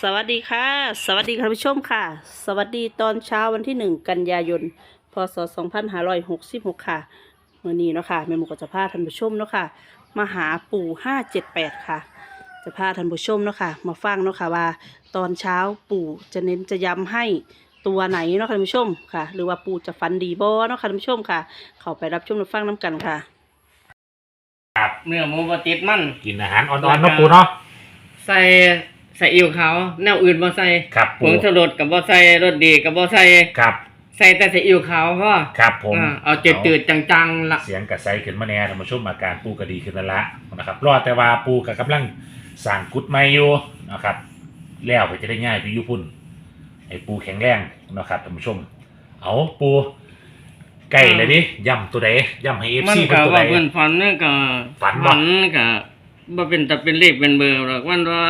สวัสดีค่ะ สวัสดีค่ะท่านผู้ชมค่ะ สวัสดีตอนเช้าวันที่หนึ่งกันยายน พศสองพันห้าร้อยหกสิบหกค่ะเมื่อนี้เนาะค่ะแม่หมูก็จะพาท่านผู้ชมเนาะค่ะมาหาปู่ห้าเจ็ดแปดค่ะ จะพาท่านผู้ชมเนาะค่ะมาฟังเนาะค่ะว่า ตอนเช้าปู่จะเน้นจะย้ำให้ตัวไหนเนาะค่ะท่านผู้ชมค่ะ หรือว่าปู่จะฟันดีบ่เนาะค่ะท่านผู้ชมค่ะ เข้าไปรับชมรับฟังน้ำกันค่ะ ครับเนื้อหมูบติดมันกินอาหารอ่อนๆเนาะปูเนาะใส่ ใส่อิวขาวแนวอื่นบ่ใส่ครับผปูงชูรสกับบ่ใส่รสดีกับบ่ใส่ครับใส่แต่ใส่อิวขาวก็ครับผมอ่าเอาจืดๆจังๆละเสียงกระไซขึ้นมาแน่ท่านผู้ชมอาการปูก็ดีขึ้นแล้วละนะครับ รอดแต่ว่าปูกับกำลังสั่งกุดไม่อยู่นะครับ แล้วไปจะได้ง่ายพี่ยุพุ่นให้ปูแข็งแรงนะครับท่านผู้ชม เอาปูไก่เลยดิย่ำตัวใดย่ำให้เอฟมันซีเป็นก็ตัวว่าใดเพิ่นฝันนี่ก็ฝันบ่ ฝันก็บ่เป็นแต่เป็นเลขเป็นเบอร์หรอกมันว่า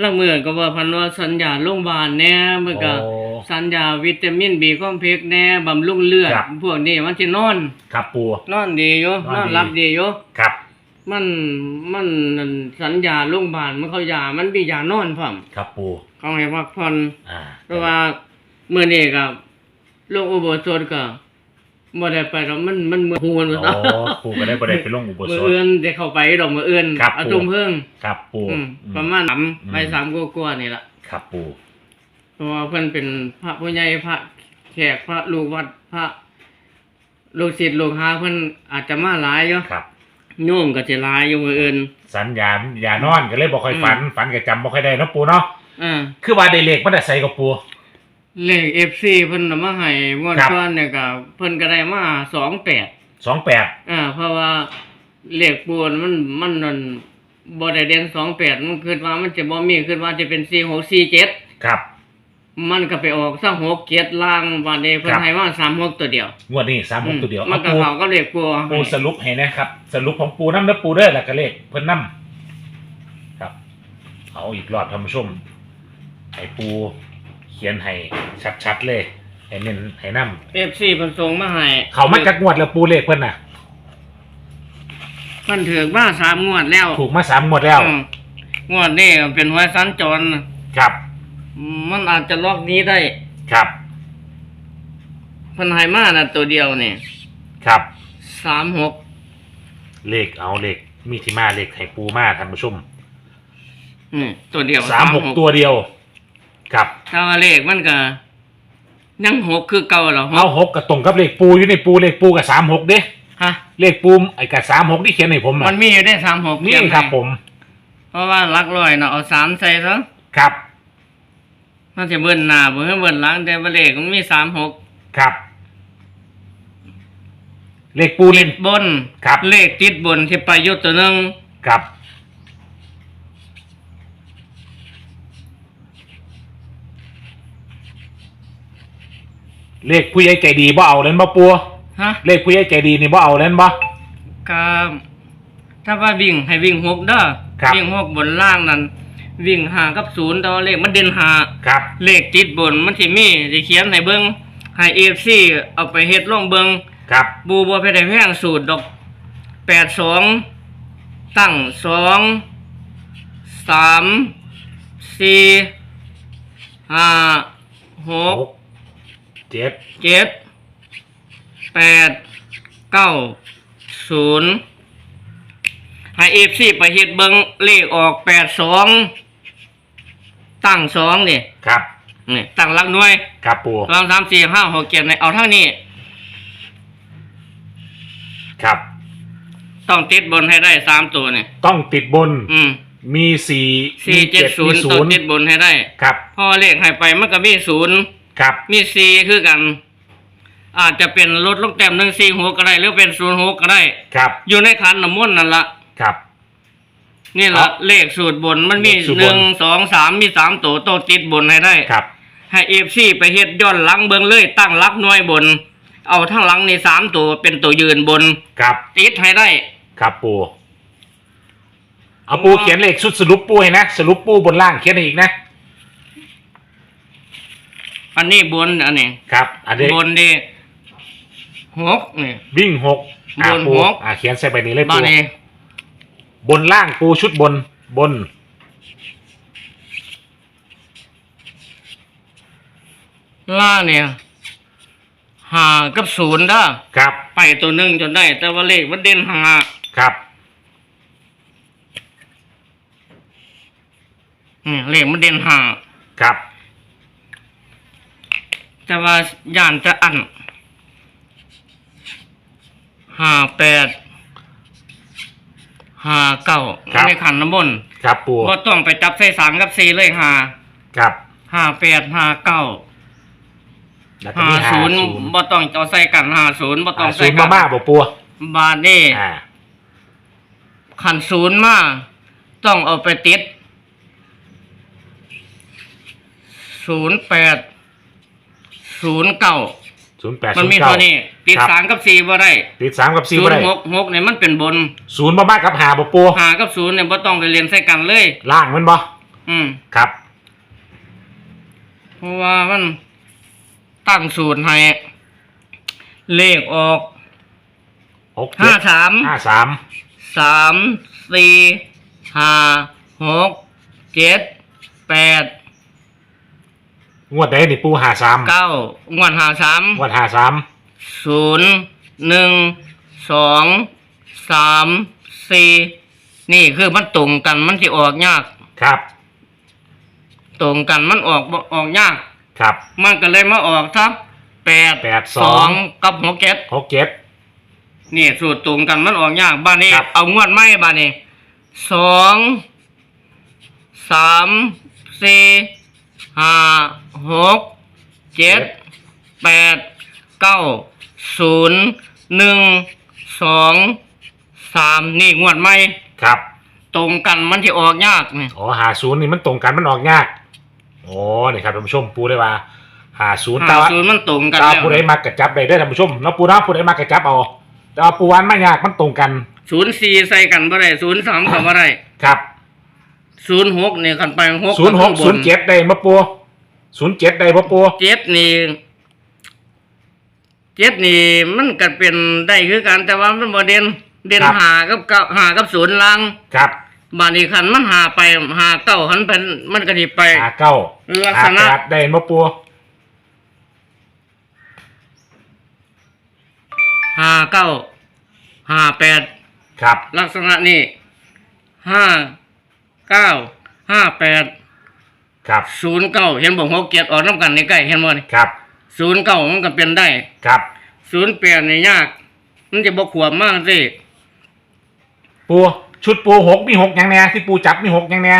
ละเมื่อก็ว่าพันว่าสัญญาโรงพยาบาลแน่มันก็โอ้ สัญญาวิตามิน B คอมเพล็กซ์แน่บำรุงเลือดครับ พวกนี้มันสินอน ครับปู นอนดีอยู่นอนนอนดีหลับดีอยู่ครับ มันมันนั่นสัญญาโรงพยาบาลมันเขายามันมียานอนพร้อมครับปู เขาให้พักผ่อน อ่าเพราะว่าเมื่อนี้ก็โรงอุโบสถก็ บ่ได้ไปหรอกมันมันมือฮูนว่าโอ้ปูก็ได้ประเด็นไปลงอุโบมืสอถเอื้อนได้เข้าไปดอกมือเอื้อนครับเอาตุ้มเพิ่งครับปูอืมอืม ประมาณสามอืม ไปสามกว่าๆนี่ล่ะครับปูเพราะว่าเพิ่นเป็นพระผู้ใหญ่พระแขกพระลูกวัดพระลูกศิษย์ลูกหาเพิ่นอาจจะมาหลายอยู่ครับ โยมก็สิหลายอยู่มือเอื้อนสัญญาณอย่านอนก็เลยบอกค่อยอืมฝัน ฝันก็จำบ่ค่อยได้เนาะปูเนาะ อ่าคือว่าได้เลขมันได้ใส่กับปู เลข FC เพิ่นน่ะมาให้งวดครับ ก่อนเนี่ยก็เพิ่นก็ได้มา28สองแปดอ่าเพราะว่าเลขปูนมันมันนั่นบ่ได้เด่น28มันคิดว่ามันจะบ่มีคิดว่าจะเป็น4647ครับ มันก็ไปออกซะ67ล่างวันนี้เพิ่นครับ ให้มา36ตัวเดียวงวดนี้สามหกตัวเดียวมันก็เอาปูเข้ากับเลขปูปูสรุปให้นะครับ สรุปของปูน้ำเด้อปูเด้อแล้วก็เลขเพิ่นนํครับ เอาอีกรอบท่านผู้ชมให้ปู เขียนให้ชัดๆเลยให้เน้นให้นํเอฟซีเพิ่นส่งมาให้เขามาจักงวดแล้วปูเลขเพิ่นน่ะ เพิ่นถือมาสามงวดแล้วถูกมาสามงวดแล้วอืมงวดนี้เป็นหวยสัญจรครับ มันอาจจะล็อกนี้ได้ครับเพิ่นให้มาน่ะตัวเดียวนี่ครับ36เลขเอาเลขมีที่มาเลขให้ปูมาท่านผู้ชมอืมตัวเดียวสามหกตัวเดียว ครับถ้าว่าเลขมันก็ยังหกคือเก่าเหรอหเอากหกกับตรงกับเลขปูอยู่ในปูเลขปูกับสามหกเด้ฮะเลขปูไอ้กับสามหกที่เขียนให้ผมมัน่ะนมีอยู่ได้สามหกนี่ครับผม เพราะว่าหลักร้อยเนาะเอาสามใส่ซะครับมันจะเบิ้นหน้าเบิ้นเบิ้นหลังแต่ว่าเลขมันมีสามหกครับ เลขปูติเล่น ดบนครับ เลขติดบนที่ไปอยุตัวหนึง ครับ เลขผู้ใหญ่ใจดีบ่เอาเล่นบ่ปูฮะเลขผู้ใหญ่ใจดีนี่บ่เอาเล่นบ่ ก็ถ้าว่าวิ่งให้วิ่งหกเด้อครับ วิ่งหกบนล่างนั้น วิ่งหากับศูนย์แต่ว่าเลขมันเด่นหาครับ เลขติดบนมันสิมีสิเขียนให้เบิ่งให้เอฟซีเอาไปเฮ็ดลองเบิ่งครับ บูบัวเพชรแพงสูตรดอกแปดสองตั้งสองสามสี่ห้าหกหก เจ็ดเจ็ดแปดเก้าศูนย์ให้เอฟซีไปเฮ็ดเบิงเลขออกแปดสองตั้งสองนี่ครับนี่ตั้งหลักหน่วยครับปูสองสามสี่ห้าหกเจ็ดในเอาเท่านี้ ครับ ต้องติดบนให้ได้สามตัวนี่ต้องติดบน อืมมีสี่สี่มีเจ็ดศูนย์มีต้องติดบนให้ได้ ครับพอเลขให้ไปมันก็มีศูนย์ ครับมีสี่คือกัน อาจจะเป็นลดลงแต้มหนึ่งสี่หกก็ได้ หรือเป็นศูนย์หกก็ได้ ครับอยู่ในขันน้ำมนต์นั่นละครับ นี่ครัละบเลขสูตรบนมันมีเลขสูตรบน หนึ่งสองสามมีสามตัวต้องติดบนให้ได้ ครับ ให้เอฟซีไปเฮ็ดย้อนหลังเบิงเลยตั้งหลักหน่วยบน เอาทั้งหลังในสามตัวเป็นตัวยืนบน ครับ ติดให้ได้ ครับปูเอาปูเขียนเลขชุดสรุปปูให้นะสรุปปูบนล่างเขียนให้อีกนะ อันนี้บนอันนี้ครับ อันนี้บนดีหกนี่ วิ่งหกอ่าบนปูหก อ่าเขียนใส่ไปนี้เลยบ้าปูนนี้บนล่างปูชุดบนบน ล่าเนี่ยหากับศูนย์เด้อครับ ไปตัวหนึ่งจนได้ แต่ว่าเลขมันเด่นหาครับอืมเลขมันเด่นหาครับ แต่ว่าย่านจะอันห้าแปดห้าเก้าในขันน้ำมนต์ครับปูว่าต้องไปจับใส่สามกับสี่เลยห้าครับห้าแปดห้าเก้าแล้วก็ห้ามีห้าศูศูนนย์ย์บ่ต้องเอาใส่กันห้าศูนย์บ่ต้องศูใส่นย์กัมานม่าบ่ปูบาทนี่อ่าขันศูนย์มาต้องเอาไปติดศูนย์แปด ศูนย์เก้าศูนย์แปดมันศูนมีย์เก้า เท่านี้ติดสามกับสี่บ่ได้ติดสามกับสี่ศูบ่นได้ย์หกหกเนี่ยมันเป็นบนศูนย์มาม่ากับหาบ่ปูหากับศูนย์เนี่ยบ่ต้องไปเรียนใส่กันเลย ล่างมันบ่อืมครับเพราะว่ามันตั้งศูนย์ให้เลขออกหกห้าเจ็ดสามห้าสามสามสี่ห้าหกเจ็ดแปด งวดใดนี่ปูหาสามเก้างวดหาสามงวดหาสามศูนย์หนึ่งสองสามสี่นี่คือมันตรงกันมันสิออกยาก ครับ ตรงกันมันออกบ่ออกยาก ครับ มันก็เลยมาออกทับแปดแปดสสอองงกับหกเจ็ดหกเจ็ดนี่สูตรตรงกันมันออกยากบ้านนี้ครับเอางวดไม่บ้านนี้สองสามสี่ ห้าหกเจ็ดแปดเก้าศูนย์หนึ่งสองสามนี่งวดไม่ครับตรงกันมันที่ออกยากนี่อ๋อหาศูนย์นี่มันตรงกันมันออกยากโอ้นี่ครับท่านผู้ชมปูได้ว่าหาศูนย์หาแต่ว่าศูนย์มันตรงกันแต่ว่าแล้วผู้ใดมากระจับได้เด้อท่านผู้ชมเนาะปูเนาะผู้ใดมากระจับเอาแต่ว่าปูวันไม่ยากมันตรงกันศูนย์สี่ใส่กันบ่ได้ศูนย์สามก็บ่ได้ครับ ศูนย์หกนี่คันไปหกศูนย์หกศูนย์เจ็ดได้มาปูศูนย์เจ็ดได้มาปูเจ็ดนี่เจ็ดนี่มันก็เป็นได้คือกันแต่ว่ามันบ่เด่นเด่นหากับเก้าหากับศูนย์ล่างครับบาดนี้คันมันหาไปหาเก้าคันเป็นมันก็สิไปหาเก้าลักหาษณะแปดได้มาปูหาเก้าหาแปดครับ ลักษณะนี้ห้า เก้าห้าแปดครับศูนย์เก้าเห็นบอกหกเกียรออกน้ำกันในใกล้เห็นบ่นี่ครับศูนย์เก้ามันก็เป็นได้ครับศูนย์แปดนี่ยาก มันจะบกขวบมากสิปูชุดปูหกมีหกยังแน่ที่ปูจับมีหกยังแน่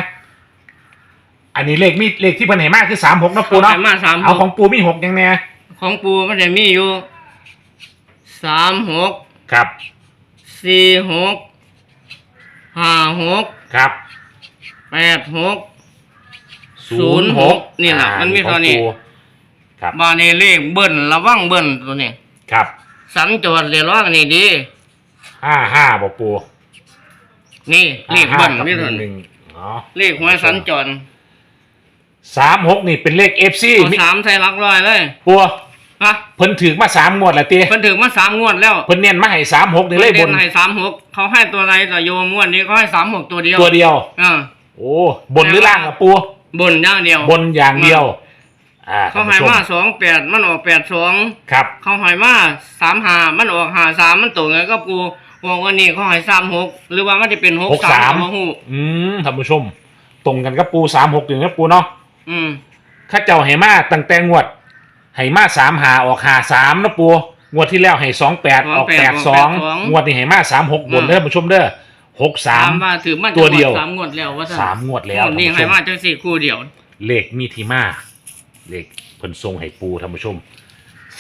อันนี้เลขมีเลขที่เพิ่นให้มากคือสามหกนะปูเนาะอมาสามหเอากของปูมีหกยังแน่ของปูมันจะมีอยู่สามหกครับสี่หกห้าหกครับ แปดหกศูนย์หกนี่แหละอ่ามันมีเท่านี้ของปูครับบาในเลขเบิ้ลระวังเบิ้ลตัวนี้ ครับสัญจรเรียกว่านี่ดีห้าห้าบอกปูนี่เลขห้าเบิ้ลกับนี่หเท่านึ่งหนี้นึ่งอ๋อเลขหวยสัญจรสามหกนี่เป็นเลขเอฟซีเอาสามใส่หลักร้อยเลยปูฮะเพิ่นถือมาสามงวดและตีเพิ่นถึงมาสามงวดแล้วเพิ่นเน้นมาให้สามหกนี่เลยบเพิ่นนให้สามหกเขาให้ตัวไหนแต่โยมงวดนี้เขาให้สามหกตัวเดียวตัวเดียวอ่า โอ้บนหรือล่างอะปูบนอย่างเดียวบนอย่างเดียว อ่าเขาท่านให้ผู้ชมาสองแปดมันออกแปดสองครับ เขาให้มาสามหามันออกหาสามมันตรงกันกับกูบอกว่านี่เขาให้สามหกหรือว่ามันจะเป็นหกหกสาสามมหูอืมท่านผู้ชม ตรงกันกับปูสามหกอย่างนี้ปูเนาะอืมข้าเจ้าให้มาตั้งแต่งวดให้มาสามหาออกหาสามนะปูงวดที่แล้วให้สองแปดออกแปดสองงวดนี้ให้มาสามหกบนเด้อท่านผู้ชมเด้อ หกสามว่าถือมันจะตัวเดียว หมสามงวดแล้วว่าสามงวดแล้วงวดนี่ท่านผู้ชให้มมาจังสี่คู่เดียว เลขมีทีมาเลขเพิ่นทรงให้ปูท่านผู้ชม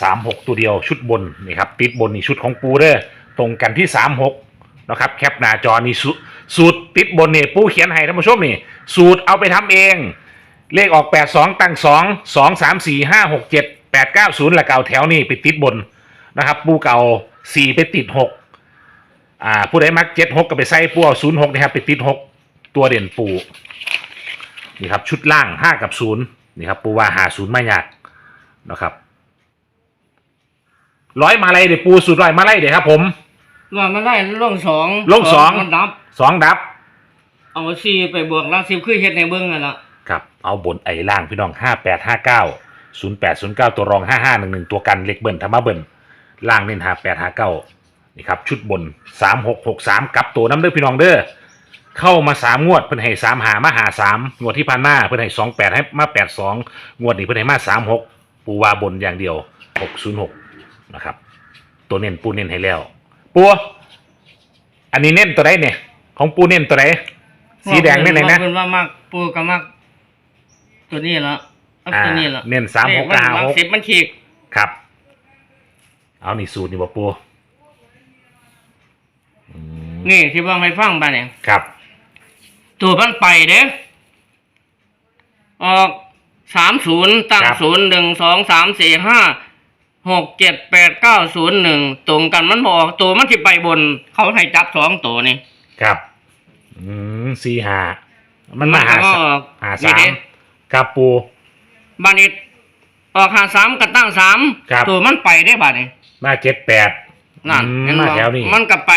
สามหกตัวเดียวชุดบนนี่ครับติดบนนี่ชุดของปูเด้อตรงกันที่สามหกนะครับ แคปหน้าจอนี่สูสูตรติดบนนี่ปูเขียนให้ท่านผู้ชมนี่ สูตรเอาไปทำเอง เลขออกแปดสองตั้งสองสองสามสี่ห้าหกเจ็ดแปดเก้าศูนย์ละเก่าแถวนี่ไปติดบนนะครับ ปูเก่าสี่ไปติดหก อ่า ผู้ใดมักเจ็ดหกก็ไปใส่ปูเอาศูนย์หกนะครับ ไปติดหกตัวเด่นปูนี่ครับ ชุดล่างห้ากับศูนย์นี่ครับ ปูว่าหาศูนย์ไม่ยากนะครับร้อยมาลัยเดี๋ยวปูสูตรร้อยมาลัยเดี๋ยวครับ ผมรวมมาได้ลงสองลงสองมันดับสองดับ เอาสี่ไปบวกแล้วสิบคือเฮ็ดในเบิ้งนั่นละครับ เอาบนไอ้ล่างพี่น้องห้าแปดห้าเก้าศูนย์แปดศูนย์เก้าตัวรองห้าห้าหนึ่งหนึ่งตัวกันเล็กเบิ้ลธรรมะเบิ้ลล่างเน้นหาแปดหาเก้า นี่ครับชุดบนสามหกหกสามกลับตัวน้ำเด้อพี่น้องเด้อเข้ามาสามงวดเพิ่นให้สามหามาหาสามงวดที่ผ่านมาเพิ่นให้สองแปดให้มาแปดสองงวดนี้เพิ่นให้มาสามหกปูวาบนอย่างเดียวหกศูนย์หกนะครับ ตัวเน้นปูเน้นให้แล้วปูอันนี้เน้นตัวไหนเนี่ย ของปูเน้นตัวไหนสีแดงเน้นไหนนะว่าเพิ่นว่ามากปูก็มากตัวนี้ละเอาอ่าตัวนี้ละเน้นสามหกเลขห้ามันหกสิบมันขีกครับ เอานี่สูตรนี่บ่ปูอืม นี่ที่ว่าให้ฟังไปเนี่ยครับ ตัวมันไปเด้ออกสามศูนย์ตั้งศูนย์หนึ่งสองสามสี่ห้าหกเจ็ดแปดเก้าศูนย์หนึ่งตรงกันมันบอกตัวมันสิไปบน เขาให้จับสองตัวนี่ครับ อืมสี่หามันมาหาก็สาออกหานี่สามเด้ครับปูบานิดออกหาสามกับตั้งสามครับตัวมันไปได้บาดนี่มาเจ็ดแปดนั่นอืมเห็นมาบ่แถวนี้มันก็ไป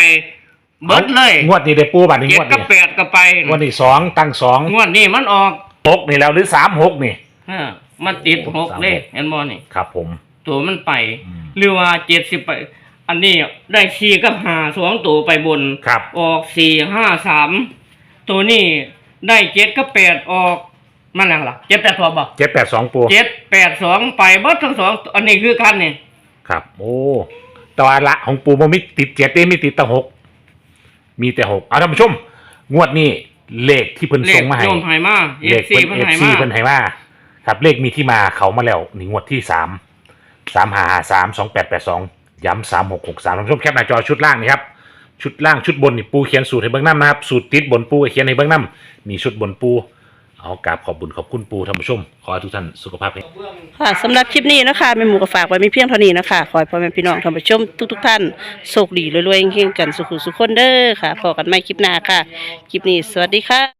เบิดเลยงวดนี้ได้ปูบัตรนี้เจ็งดวดกับนี้แปดก็ไปงวดนี้สองตั้งสองงวดนี้มันออกหกนี่แล้วหรือสามหกนี่ เออมันติดโอ้หกสามเลขหกเห็นบ่นี่ ครับผม ตัวมันไป อืม หรือว่าเจ็ดสิบไป อันนี้ได้สี่กับหาสองตัวไปบน ครับ ออกสี่ห้าสามตัวนี้ได้เจ็ดกับแปดออกมันอะไรล่ะเจ็ดแปดสองบอกเจ็ดแปดสองปูเจ็ดแปดสองไปเบิดทั้งสองอันนี้คือกันนี่ครับ โอ้แตัวาละของปูมันไม่ติดเจ็ดเด้ไม่ติดแต่หก มีแต่หกเอาท่านผู้ชม งวดนี้เลขที่เพิ่นเลส่ขงมาให้โยมไฮมาเอเลฟขซีเพิ่นเพิ่นเอฟไฮซีมาเพิ่นให้มาครับเลขมีที่มาเขามาแล้วนี่งวดที่สามสามหาสามสองแปดแปดสองย้ำสามหกหกสามท่านผู้ชมแคปหน้าจอชุดล่างนี่ครับชุดล่างชุดบนนี่ปูเขียนสูตรให้เบื้องน้ำนะครับสูตรติดบนปูก็เขียนให้เบื้องน้ำมีชุดบนปู เอากราบขอบบุญขอบคุณปูท่านผู้ชม ขอให้ทุกท่านสุขภาพแข็ง ค่ะสำหรับคลิปนี้นะคะแม่หมูก็ฝากไว้มีเพียงเท่านี้นะคะ ขอให้พ่อแม่พี่น้องท่านผู้ชมทุกๆท่านโชคดีรวยๆเฮงๆกันสุขุสุขคนเด้อค่ะพอกันใหม่คลิปหน้าค่ะ คลิปนี้สวัสดีค่ะ